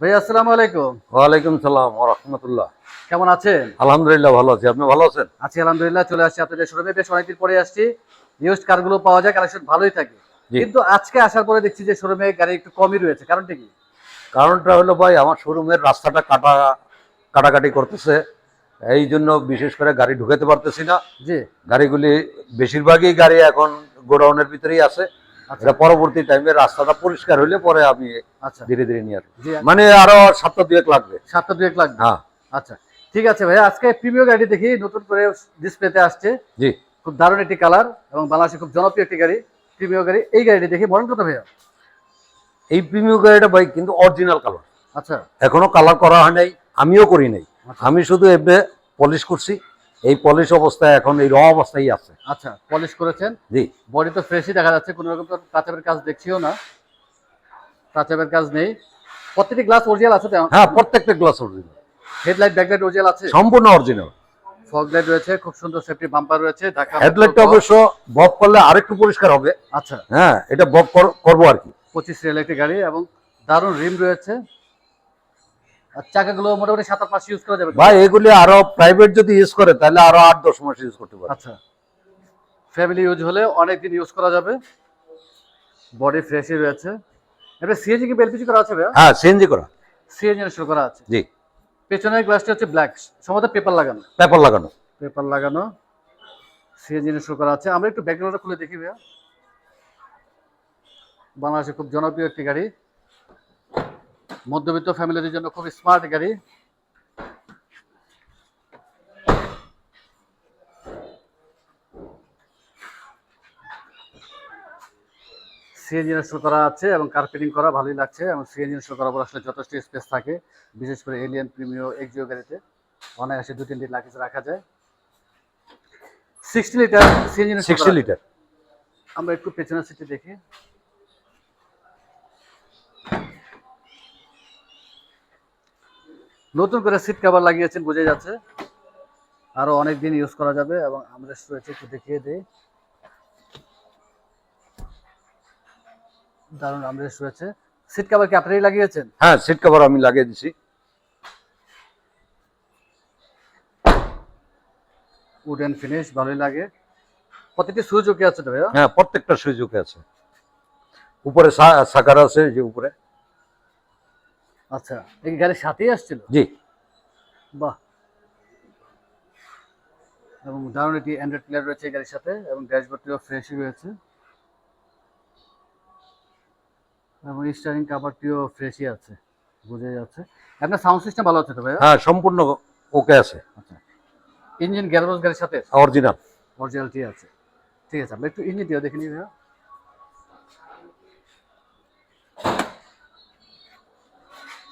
ভাই আসসালামু আলাইকুম। ওয়ালাইকুম সালাম কেমন আছেন? আলহামদুলিল্লাহ ভালো আছি। আপনি ভালো আছেন? আছি আলহামদুলিল্লাহ চলে আসছি আপনাদের শোরুমে। বেশ অনেকদিন পরে আসছি। ইউজড কারগুলো পাওয়া যায় কালেকশন ভালোই থাকে। কিন্তু আজকে আসার পরে দেখছি যে শোরুমে গাড়ি একটু কমই রয়েছে। কারণটা কি? কারণটা হলো ভাই আমার শোরুমের রাস্তাটা কাটা কাটাকাটি করতেছে। এই জন্য বিশেষ করে গাড়ি ঢুকাতে পারতেছি না। জি। গাড়িগুলি বেশিরভাগই গাড়ি এখন গোডাউনের ভিতরেই আছে। এটা পরবর্তী টাইমে রাস্তাটা পরিষ্কার হলে পরে আমি আচ্ছা। ধীরে ধীরে নিয়ে মানে আরও সপ্তাহ দুয়েক লাগবে। সাতটা দুয়েক লাগবে? হ্যাঁ। আচ্ছা ঠিক আছে ভাই আজকে প্রিমিয় গাড়ি দেখি নতুন করে ডিসপ্লেতে আসছে। জি। খুব দারুণ একটি কালার এবং বাংলাদেশে খুব জনপ্রিয় একটি গাড়ি প্রিমিয় গাড়ি। এই গাড়িটি দেখি মডেল কত ভাইয়া? এই প্রিমিয়াম গাড়িটা ভাই কিন্তু অরিজিনাল কালার আচ্ছা। এখনও কালার করা হয় নাই আমিও করি নাই। আচ্ছা। আমি শুধু এমনি পলিশ করছি। এই পলিশ অবস্থায় এখন এই র অবস্থায় আছে। আচ্ছা পলিশ করেছেন? জি। বডি তো ফ্রেশই দেখা যাচ্ছে কোনো রকম তো টাচাপের কাজ দেখছিও না। টাচাপের কাজ নেই। প্রত্যেকটি গ্লাস অরিজিনাল আছে তো? হ্যাঁ প্রত্যেকটা glass original headlight backlight original আছে? সম্পূর্ণ অরিজিনাল ফগ লাইট রয়েছে খুব সুন্দর সেফটি বাম্পার রয়েছে ঢাকা হেডলাইটটা অবশ্য বব করলে আরেকটু পরিষ্কার হবে। আচ্ছা। হ্যাঁ এটা বব করব আর কি। পঁচিশ রিয়াল একটি গাড়ি এবং দারুণ রিম রয়েছে। চাকাগুলো মোটামুটি সাত আট মাস ইউজ করা যাবে। ভাই এগুলি আরও প্রাইভেট যদি ইউজ করে তাহলে আরও আট দশ মাস ইউজ করতে পারে আচ্ছা। ফ্যামিলি ইউজ হলে অনেক দিন ইউজ করা যাবে। বডি ফ্রেশই রয়েছে। এবার সিএনজি কি এলপিজি করা আছে ভাইয়া? হ্যাঁ সিএনজি করা। সিএনজি ইনস্টল করা আছে। জি। পেছনের গ্লাসটা হচ্ছে ব্ল্যাক সম্ভবত পেপার লাগানো। পেপার লাগানো। পেপার লাগানো। সিএনজি ইনস্টল করা আছে। আমরা একটু ব্যাকগ্রাউন্ডটা খুলে দেখি ভাইয়া। বাংলাদেশে খুব জনপ্রিয় একটি গাড়ি। মধ্যবিত্ত ফ্যামিলিদের জন্য খুব স্মার্ট গাড়ি। সিএনজি ইনস্টল করা আছে এবং কার্পেটিং করা ভালোই লাগছে এবং সিএনজি ইনস্টল করার পর আসলে যথেষ্ট স্পেস থাকে বিশেষ করে এলিয়ান প্রিমিও এক্সিও গাড়িতে। অনায়াসে দু তিনটি লাগেজ রাখা যায়। Sixty litre CNG sixty litre আমরা একটু পেছনের সিটে দেখি। নতুন করে সিট কভার লাগিয়েছেন বোঝা যাচ্ছে। আরও অনেক দিন ইউজ করা যাবে এবং আমরা রয়েছে একটু দেখিয়ে দিই। দারুণ আমরেস্ট রয়েছে সিট কভার কি আপনারাই লাগিয়েছেন? হ্যাঁ সিট কভার আমি লাগিয়ে দিছি। উডেন ফিনিশ ভালোই লাগে। সুইচ ওকে আছে তো ভাইয়া? হ্যাঁ প্রত্যেকটা সুযোগে আছে। উপরে সাকার আছে যে উপরে। আচ্ছা এই গাড়ির সাথেই আসছিল? জি। বাহ। এবং দারুণ একটি অ্যান্ড্রয়েড প্লেয়ার রয়েছে এই গাড়ির সাথে এবং ড্যাশবোর্ডটিও ফ্রেশই রয়েছে। এবং স্টারিং কাভারটিও ফ্রেশই আছে বোঝা যাচ্ছে। আপনার সাউন্ড সিস্টেম ভালো আছে তো ভাইয়া? হ্যাঁ সম্পূর্ণ ওকে আছে। আচ্ছা। ইঞ্জিন গ্যারোজ গাড়ির সাথে অরিজিনাল অরিজিনালটি আছে। ঠিক আছে আমরা একটু ইঞ্জিনটিও দেখে নিই ভাইয়া।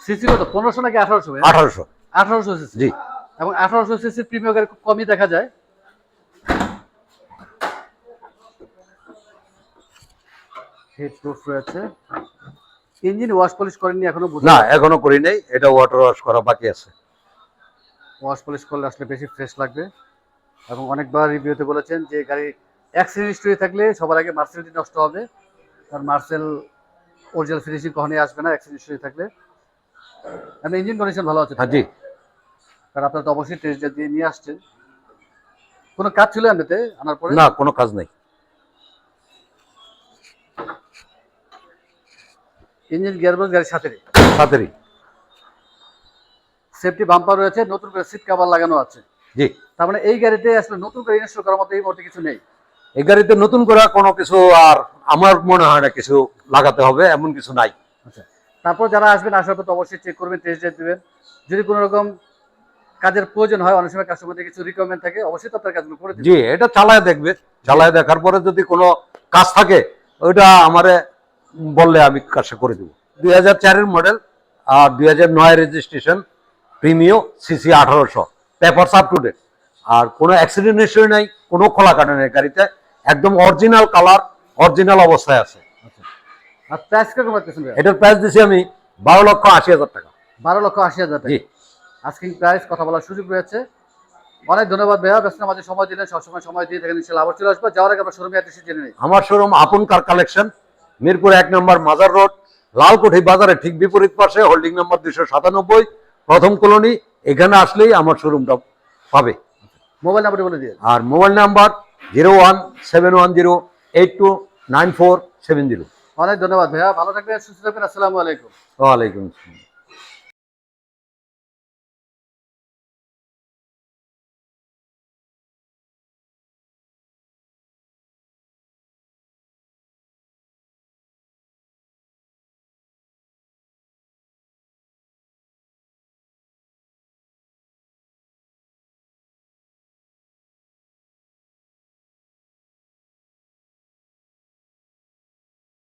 সিসি কত? পনেরোশো নাকি আঠারোশো আঠারোশো। আঠারোশো সিসি। জি। এবং আঠারোশো সিসির প্রিমিয়াম গাড়ি খুব কমই দেখা যায়। হেড প্রুফ রয়েছে। ইঞ্জিন ওয়াশ পলিশ করেননি এখনও না এখনও করি নাই। এটা ওয়াটার ওয়াশ করা বাকি আছে। ওয়াশ পলিশ করলে আসলে বেশি ফ্রেশ লাগবে। এবং অনেকবার রিভিউতে বলেছেন যে গাড়ি অ্যাক্সিডেন্ট হিস্ট্রি থাকলে সবার আগে মার্সেলটি নষ্ট হবে। কারণ মার্সেল অরিজিনাল ফিনিশিং কখনই আসবে না অ্যাক্সিডেন্ট হিস্ট্রি থাকলে। এবং ইঞ্জিন কন্ডিশন ভালো আছে হ্যাঁ জি। কারণ আপনারা তো অবশ্যই টেস্ট দিয়ে নিয়ে আসছেন। কোনো কাজ ছিল এমনিতে আনার পরে? না কোনো কাজ নেই। ইঞ্জিন গিয়ারবক্স গাড়ির সাথে তাড়াতাড়ি সেফটি বাম্পার রয়েছে নতুন করে সিট কভার লাগানো আছে। জি। তার মানে এই গাড়িতে আসলে নতুন করে ইনস্টল করার মতো এই মুহূর্তে কিছু নেই। এই গাড়িতে নতুন করে কোনো কিছু আর আমার মনে হয় না কিছু লাগাতে হবে এমন কিছু নাই। আচ্ছা। তারপর যারা আসবেন, আসার পর অবশ্যই চেক করবেন টেস্ট ড্রাইভ দেবেন। যদি কোনো রকম কাজের প্রয়োজন হয়, অনেক সময় কাস্টমারদের কিছু রিকোয়ারমেন্ট থাকে, অবশ্যই তো আপনার কাজগুলো করে জি, এটা চালায় দেখবে। চালায় দেখার পরে যদি কোনো কাজ থাকে, ওইটা আমারে বললে আমি কাজটা করে দেবো। দুই হাজার চারের মডেল আর দুই হাজার নয় রেজিস্ট্রেশন প্রিমিও সিসি আঠারোশো পেপার আপ টু ডেট আর কোনো অ্যাক্সিডেন্ট হিস্ট্রি নাই, কোনো খোলা কাটা নেই গাড়িতে। একদম অরিজিনাল কালার অরিজিনাল অবস্থায় আছে। আর প্রাইস কীরকম পাচ্ছেন এটার প্রাইস দিছি আমি বারো লক্ষ আশি হাজার টাকা। বারো লক্ষ আশি হাজার টাকা। আজকিং প্রাইস কথা বলার সুযোগ রয়েছে। অনেক ধন্যবাদ ভাইয়া। ব্যস্ত আমাদের সময় দিলেন সবসময় সময় দিয়ে থাকেন ইনশাল্লাহ আবার চলে আসব। যাওয়ার আগে আমরা শোরুমে অ্যাড্রেস জেনে নিই। আমার শোরুম আপন কার কালেকশন মিরপুর এক নম্বর মাজার রোড লালকুঠি বাজারে ঠিক বিপরীত পাশে হোল্ডিং নম্বর দুশো সাতানব্বই প্রথম কলোনি। এখানে আসলেই আমার শোরুমটা পাবে। মোবাইল নাম্বার বলে দিয়ে আর mobile number zero one seven one zero eight two nine four seven zero. অনেক ধন্যবাদ ভাইয়া। ভালো থাকবেন সুস্থ থাকবেন। আসসালামু আলাইকুম। ওয়ালাইকুম আসসালাম।